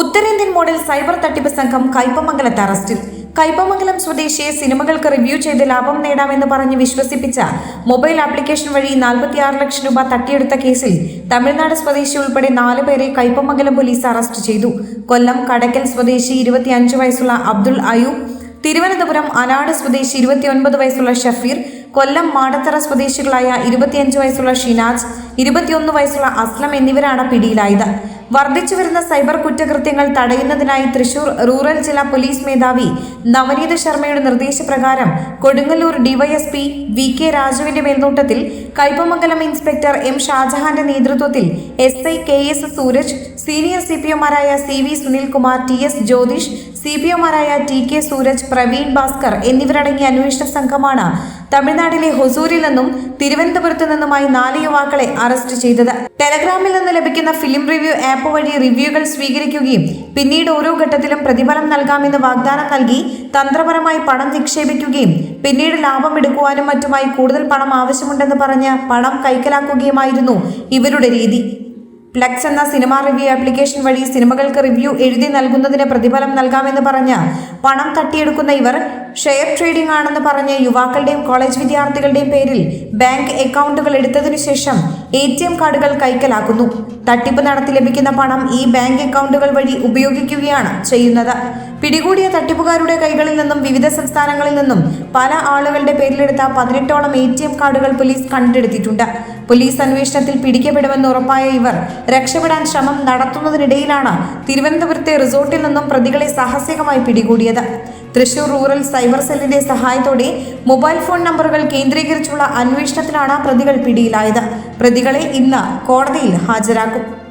ഉത്തരേന്ത്യൻ model cyber തട്ടിപ്പ് സംഘം കയ്പമംഗലത്ത് അറസ്റ്റിൽ. കൈപ്പമംഗലം സ്വദേശിയെ സിനിമകൾക്ക് റിവ്യൂ ചെയ്ത് ലാഭം നേടാമെന്ന് പറഞ്ഞ് വിശ്വസിപ്പിച്ച മൊബൈൽ ആപ്ലിക്കേഷൻ വഴി നാൽപ്പത്തിയാറ് ലക്ഷം രൂപ തട്ടിയെടുത്ത കേസിൽ തമിഴ്നാട് സ്വദേശി ഉൾപ്പെടെ നാല് പേരെ കൈപ്പമംഗലം പോലീസ് അറസ്റ്റ് ചെയ്തു. കൊല്ലം കടക്കൽ സ്വദേശി ഇരുപത്തിയഞ്ച് വയസ്സുള്ള അബ്ദുൾ അയൂബ് തിരുവനന്തപുരം അനാട് സ്വദേശി ഇരുപത്തിയൊൻപത് വയസ്സുള്ള ഷഫീർ കൊല്ലം മാടത്തറ സ്വദേശികളായ ഇരുപത്തിയഞ്ച് വയസ്സുള്ള ഷിനാജ് ഇരുപത്തിയൊന്ന് വയസ്സുള്ള അസ്ലം എന്നിവരാണ് പിടിയിലായത്. വർദ്ധിച്ചു വരുന്ന സൈബർ കുറ്റകൃത്യങ്ങൾ തടയുന്നതിനായി തൃശൂർ റൂറൽ ജില്ലാ പോലീസ് മേധാവി നവനീത് ശർമ്മയുടെ നിർദ്ദേശപ്രകാരം കൊടുങ്ങല്ലൂർ ഡിവൈഎസ്പി വി കെ രാജുവിന്റെ മേൽനോട്ടത്തിൽ കൈപ്പമംഗലം ഇൻസ്പെക്ടർ എം ഷാജഹാന്റെ നേതൃത്വത്തിൽ S I K S Suraj senior C P ഒമാരായ C V Sunilkumar T S Jyothish C P ഒമാരായ T K Suraj Praveen Bhaskar എന്നിവരടങ്ങിയ അന്വേഷണ സംഘമാണ് തമിഴ്നാട്ടിലെ ഹൊസൂരിൽ നിന്നും തിരുവനന്തപുരത്ത് നിന്നുമായി നാല് യുവാക്കളെ അറസ്റ്റ് ചെയ്തത്. ടെലഗ്രാമിൽ നിന്ന് ലഭിക്കുന്ന ഫിലിം റിവ്യൂ ആപ്പ് വഴി റിവ്യൂകൾ സ്വീകരിക്കുകയും പിന്നീട് ഓരോ ഘട്ടത്തിലും പ്രതിഫലം നൽകാമെന്ന് വാഗ്ദാനം നൽകി തന്ത്രപരമായി പണം നിക്ഷേപിക്കുകയും പിന്നീട് ലാഭം എടുക്കുവാനും മറ്റുമായി കൂടുതൽ പണം ആവശ്യമുണ്ടെന്ന് പറഞ്ഞ് പണം കൈക്കലാക്കുകയുമായിരുന്നു ഇവരുടെ രീതി. പ്ലക്സ് എന്ന സിനിമ റിവ്യൂ ആപ്ലിക്കേഷൻ വഴി സിനിമകൾക്ക് റിവ്യൂ എഴുതി നൽകുന്നതിന് പ്രതിഫലം നൽകാമെന്ന് പറഞ്ഞ് പണം തട്ടിയെടുക്കുന്ന ഇവർ ഷെയർ ട്രേഡിംഗ് ആണെന്ന് പറഞ്ഞ് യുവാക്കളുടെയും കോളേജ് വിദ്യാർത്ഥികളുടെയും പേരിൽ ബാങ്ക് അക്കൗണ്ടുകൾ എടുത്തതിനു ശേഷം എ ടി എം കാർഡുകൾ കൈക്കലാക്കുന്നു. തട്ടിപ്പ് നടത്തി ലഭിക്കുന്ന പണം ഈ ബാങ്ക് അക്കൗണ്ടുകൾ വഴി ഉപയോഗിക്കുകയാണ് ചെയ്യുന്നത്. പിടികൂടിയ തട്ടിപ്പുകാരുടെ കൈകളിൽ നിന്നും വിവിധ സംസ്ഥാനങ്ങളിൽ നിന്നും പല ആളുകളുടെ പേരിലെടുത്ത പതിനെട്ടോളം എ ടി എം കാർഡുകൾ പോലീസ് കണ്ടെടുത്തിട്ടുണ്ട്. പോലീസ് അന്വേഷണത്തിൽ പിടിക്കപ്പെടുമെന്ന് ഉറപ്പായ ഇവർ രക്ഷപ്പെടാൻ ശ്രമം നടത്തുന്നതിനിടയിലാണ് തിരുവനന്തപുരത്തെ റിസോർട്ടിൽ നിന്നും പ്രതികളെ സാഹസികമായി പിടികൂടിയത്. തൃശൂർ റൂറൽ സൈബർ സെല്ലിന്റെ സഹായത്തോടെ മൊബൈൽ ഫോൺ നമ്പറുകൾ കേന്ദ്രീകരിച്ചുള്ള അന്വേഷണത്തിലാണ് പ്രതികൾ പിടിയിലായത്. പ്രതികളെ ഇന്ന് കോടതിയിൽ ഹാജരാക്കും.